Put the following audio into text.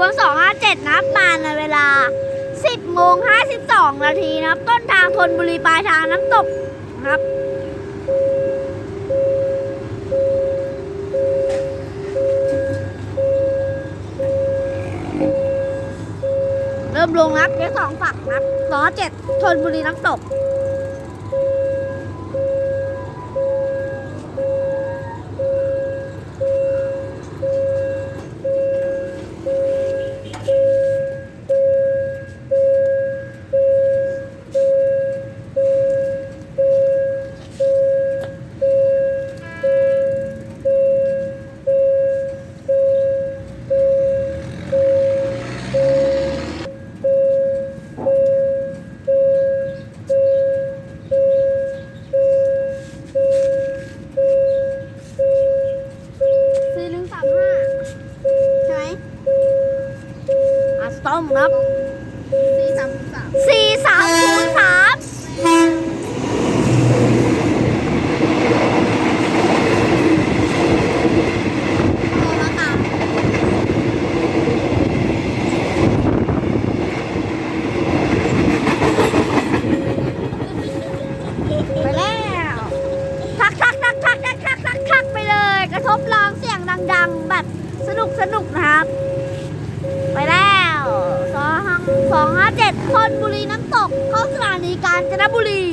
บน 257 นับมาในเวลา 10โมง52 นาทีนะครับ ต้นทางธนบุรีปลายทางน้ำตกนะครับเริ่มลงนับเดี๋ยวสองฝั่งนะครับสองเจ็ดธนบุรีน้ำตกามห้าใช่ไหมอะสตอมครับสี่สามสามสี่สามศูนย์สามไปแล้วทักทักทักทักทักทักทักไปเลย กระทบไหล ดังๆ แบบสนุกสนุกนะครับ ไปแล้วสองสองห้าเจ็ดคนบุรีน้ำตกเข้าสถานีกาญจนบุรี